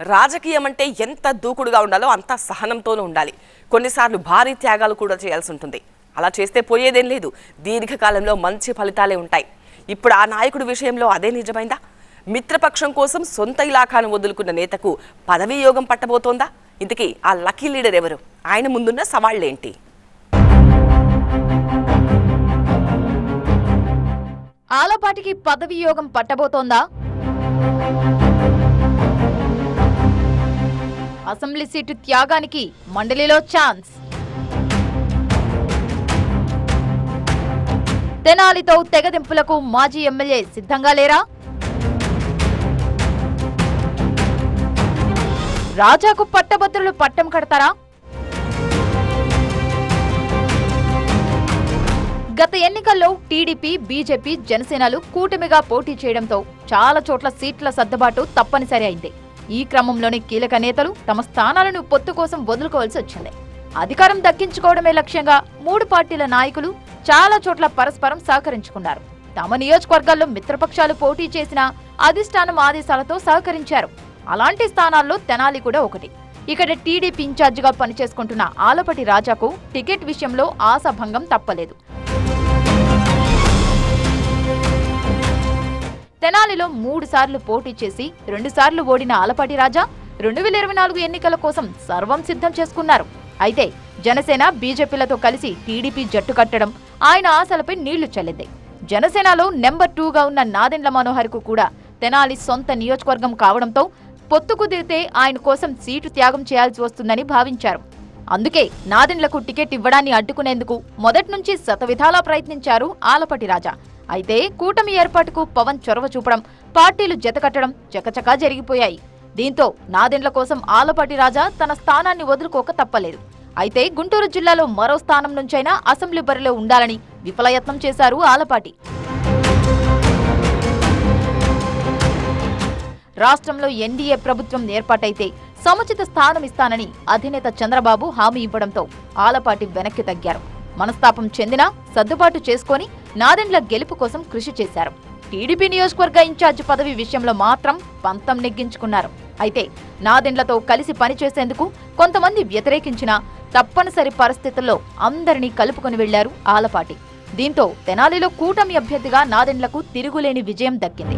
రాజకీయం అంటే ఎంత దూకుడుగా ఉండాలో అంత సహనంతోనూ ఉండాలి. కొన్నిసార్లు భారీ త్యాగాలు కూడా చేయాల్సి ఉంటుంది. అలా చేస్తే పోయేదేం లేదు. దీర్ఘకాలంలో మంచి ఫలితాలే ఉంటాయి. ఇప్పుడు ఆ నాయకుడి విషయంలో అదే నిజమైందా? మిత్రపక్షం కోసం సొంత ఇలాఖాను వదులుకున్న నేతకు పదవీ యోగం పట్టబోతోందా? ఇంతకీ ఆ లక్కీ లీడర్ ఎవరు? ఆయన ముందున్న సవాళ్ళేంటి ఆలపాటికి పదవి యోగం పట్టబోతోందా? అసెంబ్లీ సీటు త్యాగానికి మండలిలో ఛాన్స్. తెనాలితో తెగదింపులకు మాజీ ఎమ్మెల్యే సిద్ధంగా లేరా? రాజాకు పట్టభద్రులు పట్టం కడతారా? గత ఎన్నికల్లో టీడీపీ బీజేపీ జనసేనలు కూటమిగా పోటీ చేయడంతో చాలా చోట్ల సీట్ల సర్దుబాటు తప్పనిసరి అయింది. ఈ క్రమంలోనే కీలక నేతలు తమ స్థానాలను పొత్తు కోసం వదులుకోవాల్సి వచ్చింది. అధికారం దక్కించుకోవడమే లక్ష్యంగా మూడు పార్టీల నాయకులు చాలా చోట్ల పరస్పరం సహకరించుకున్నారు. తమ నియోజకవర్గాల్లో మిత్రపక్షాలు పోటీ చేసిన అధిష్టానం ఆదేశాలతో సహకరించారు. అలాంటి స్థానాల్లో తెనాలి కూడా ఒకటి. ఇక్కడ టీడీపీ ఇన్ఛార్జిగా పనిచేసుకుంటున్న ఆలపటి రాజాకు టికెట్ విషయంలో ఆశాభంగం తప్పలేదు. తెనాలిలో మూడు సార్లు పోటీ చేసి రెండు సార్లు ఓడిన ఆలపాటి రాజా రెండు వేల ఇరవై నాలుగు ఎన్నికల కోసం సర్వం సిద్ధం చేసుకున్నారు. అయితే జనసేన బీజేపీలతో కలిసి టీడీపీ జట్టు కట్టడం ఆయన ఆశలపై నీళ్ళు చల్లింది. జనసేనలో నెంబర్ టూగా ఉన్న నాదెండ్ల మనోహర్కు కూడా తెనాలి సొంత నియోజకవర్గం కావడంతో పొత్తు కుదిరితే ఆయన కోసం సీటు త్యాగం చేయాల్సి వస్తుందని భావించారు. అందుకే నాదెండ్లకు టికెట్ ఇవ్వడాన్ని అడ్డుకునేందుకు మొదటి నుంచి శతవిధాలా ప్రయత్నించారు ఆలపటి రాజా. అయితే కూటమి ఏర్పాటుకు పవన్ చొరవ చూపడం పార్టీలు జతకట్టడం చకచకా జరిగిపోయాయి. దీంతో నాదెండ్ల కోసం ఆలపాటి రాజా తన స్థానాన్ని వదులుకోక తప్పలేదు. అయితే గుంటూరు జిల్లాలో మరో స్థానం నుంచైనా అసెంబ్లీ బరిలో ఉండాలని విఫలయత్నం చేశారు ఆలపాటి. రాష్ట్రంలో ఎన్డీఏ ప్రభుత్వం ఏర్పాటైతే సముచిత స్థానం ఇస్తానని అధినేత చంద్రబాబు హామీ ఇవ్వడంతో ఆలపాటి వెనక్కి తగ్గారు. మనస్తాపం చెందినా సర్దుబాటు చేసుకొని నాదెండ్ల గెలుపు కోసం కృషి చేశారు. టీడీపీ నియోజకవర్గ ఇన్ఛార్జ్ పదవి విషయంలో మాత్రం పంతం నెగ్గించుకున్నారు. అయితే నాదెండ్లతో కలిసి పనిచేసేందుకు కొంతమంది వ్యతిరేకించిన తప్పనిసరి పరిస్థితుల్లో అందరినీ కలుపుకొని వెళ్ళారు ఆలపాటి. దీంతో తెనాలిలో కూటమి అభ్యర్థిగా నాదెండ్లకు తిరుగులేని విజయం దక్కింది.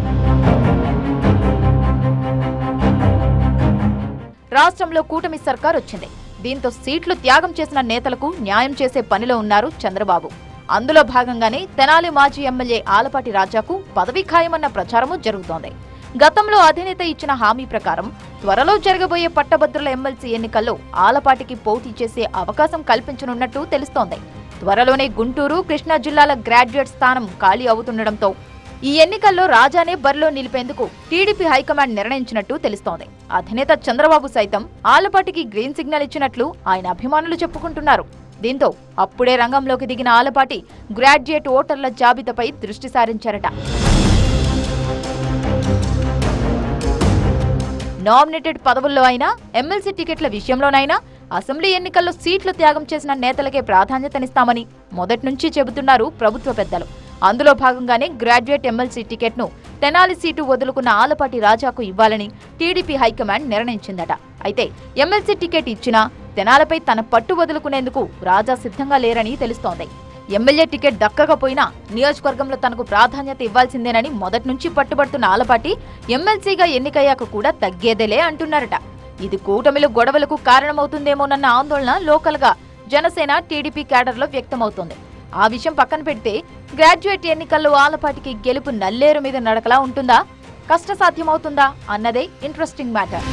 రాష్ట్రంలో కూటమి సర్కార్ వచ్చింది దీంతో సీట్లు త్యాగం చేసిన నేతలకు న్యాయం చేసే పనిలో ఉన్నారు చంద్రబాబు. అందులో భాగంగానే తెనాలి మాజీ ఎమ్మెల్యే ఆలపాటి రాజాకు పదవి ఖాయమన్న ప్రచారము జరుగుతోంది. గతంలో అధినేత ఇచ్చిన హామీ ప్రకారం త్వరలో జరగబోయే పట్టభద్రుల ఎమ్మెల్సీ ఎన్నికల్లో ఆలపాటికి పోటీ చేసే అవకాశం కల్పించనున్నట్టు తెలుస్తోంది. త్వరలోనే గుంటూరు కృష్ణా జిల్లాల గ్రాడ్యుయేట్ స్థానం ఖాళీ అవుతుండటంతో ఈ ఎన్నికల్లో రాజానే బరిలో నిలిపేందుకు టీడీపీ హైకమాండ్ నిర్ణయించినట్టు తెలుస్తోంది. అధినేత చంద్రబాబు సైతం ఆలపాటికి గ్రీన్ సిగ్నల్ ఇచ్చినట్లు ఆయన అభిమానులు చెప్పుకుంటున్నారు. దీంతో అప్పుడే రంగంలోకి దిగిన ఆలపాటి గ్రాడ్యుయేట్ ఓటర్ల జాబితాపై దృష్టి సారించారట. నామినేటెడ్ పదవుల్లో అయినా ఎమ్మెల్సీ టికెట్ల విషయంలోనైనా అసెంబ్లీ ఎన్నికల్లో సీట్లు త్యాగం చేసిన నేతలకే ప్రాధాన్యతనిస్తామని మొదటి నుంచి చెబుతున్నారు ప్రభుత్వ పెద్దలు. అందులో భాగంగానే గ్రాడ్యుయేట్ ఎమ్మెల్సీ టికెట్ను తెనాలి సీటు వదులుకున్న ఆలపాటి రాజాకు ఇవ్వాలని టీడీపీ హైకమాండ్ నిర్ణయించిందట. అయితే ఎమ్మెల్సీ టికెట్ ఇచ్చినా తెనాలపై తన పట్టు వదులుకునేందుకు రాజా సిద్ధంగా లేరని తెలుస్తోంది. ఎమ్మెల్యే టికెట్ దక్కకపోయినా నియోజకవర్గంలో తనకు ప్రాధాన్యత ఇవ్వాల్సిందేనని మొదటి నుంచి పట్టుబడుతున్న ఆలపాటి ఎమ్మెల్సీగా ఎన్నికయ్యాక కూడా తగ్గేదేలే అంటున్నారట. ఇది కూటమిలో గొడవలకు కారణమవుతుందేమోనన్న ఆందోళన లోకల్గా జనసేన టీడీపీ క్యాడర్లో వ్యక్తమవుతోంది. ఆ విషయం పక్కన పెడితే గ్రాడ్యుయేట్ ఎన్నికల్లో ఆలపాటికి గెలుపు నల్లేరు మీద నడకలా ఉంటుందా? కష్టసాధ్యమవుతుందా? అన్నదే ఇంట్రెస్టింగ్ మ్యాటర్.